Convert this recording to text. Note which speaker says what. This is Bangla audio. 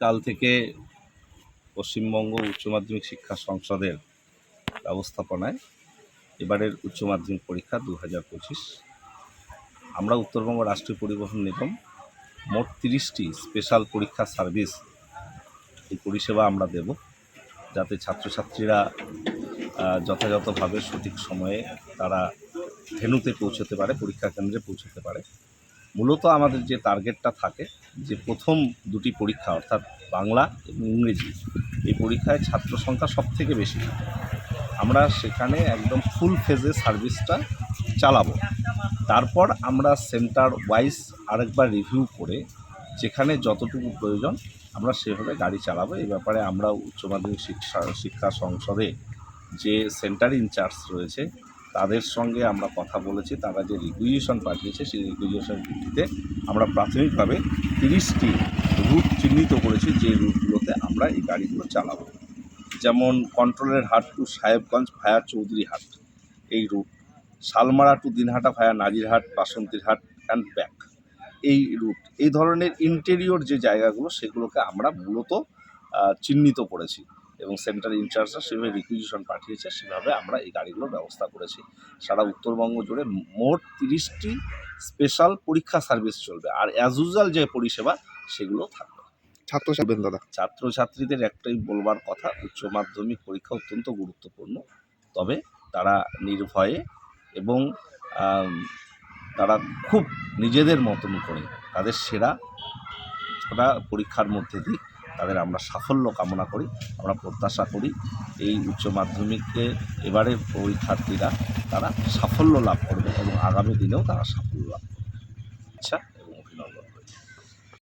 Speaker 1: কাল থেকে পশ্চিমবঙ্গ উচ্চ মাধ্যমিক শিক্ষা সংসদের ব্যবস্থাপনায় এবারের উচ্চ মাধ্যমিক পরীক্ষা দু হাজার পঁচিশ। আমরা উত্তরবঙ্গ রাষ্ট্রীয় পরিবহন নিগম মোট তিরিশটি স্পেশাল পরীক্ষা সার্ভিস এই পরিষেবা আমরা দেব, যাতে ছাত্রছাত্রীরা যথাযথভাবে সঠিক সময়ে তারা ভেনুতে পৌঁছতে পারে, পরীক্ষা কেন্দ্রে পৌঁছতে পারে। মূলত আমাদের যে টার্গেটটা থাকে, যে প্রথম দুটি পরীক্ষা, অর্থাৎ বাংলা এবং ইংরেজি, এই পরীক্ষায় ছাত্র সংখ্যা সব থেকে বেশি। আমরা সেখানে একদম ফুল ফেজে সার্ভিসটা চালাবো। তারপর আমরা সেন্টার ওয়াইজ আরেকবার রিভিউ করে, যেখানে যতটুকু প্রয়োজন, আমরা সেভাবে গাড়ি চালাবো। এই ব্যাপারে আমরা উচ্চ মাধ্যমিক শিক্ষা শিক্ষা সংসদে যে সেন্টার ইনচার্জ রয়েছে তাদের সঙ্গে আমরা কথা বলেছি, তারা যে রিকুইজিশন পাঠিয়েছে সেই রিকুইজিশন ভিত্তিতে আমরা প্রাথমিকভাবে তিরিশটি রুট চিহ্নিত করেছি, যে রুটগুলোতে আমরা এই গাড়িগুলো চালাবো। যেমন কন্ট্রোলের হাট টু সাহেবগঞ্জ ভায়া চৌধুরী হাট, এই route Shalmara to Dinhata via Nazirhat বাসন্তীর হাট অ্যান্ড ব্যাক এই রুট এই ধরনের ইন্টেরিয়র যে জায়গাগুলো, সেগুলোকে আমরা মূলত চিহ্নিত করেছি। এবং সেন্টার ইনচার্জরা সেভাবে রিকুইজিশন পাঠিয়েছে সেভাবে আমরা এই গাড়িগুলোর ব্যবস্থা করেছি। সারা উত্তরবঙ্গ জুড়ে মোট তিরিশটি স্পেশাল পরীক্ষা সার্ভিস চলবে। আর অ্যাজ ইউজুয়াল যে পরিষেবা সেগুলো থাকবে।
Speaker 2: ছাত্র চাইবেন দাদা।
Speaker 1: ছাত্রছাত্রীদের একটাই বলবার কথা উচ্চ মাধ্যমিক পরীক্ষা অত্যন্ত গুরুত্বপূর্ণ। তবে তারা নির্ভয়ে এবং তারা খুব নিজেদের মতন করে তাদের সেরা ওটা পরীক্ষার মধ্যে দিক তাদের আমরা সাফল্য কামনা করি, আমরা প্রত্যাশা করি এই উচ্চ মাধ্যমিকে এবারের পরীক্ষার্থীরা তারা সাফল্য লাভ করবে এবং আগামী দিনেও তারা সাফল্য লাভ করবে। আচ্ছা।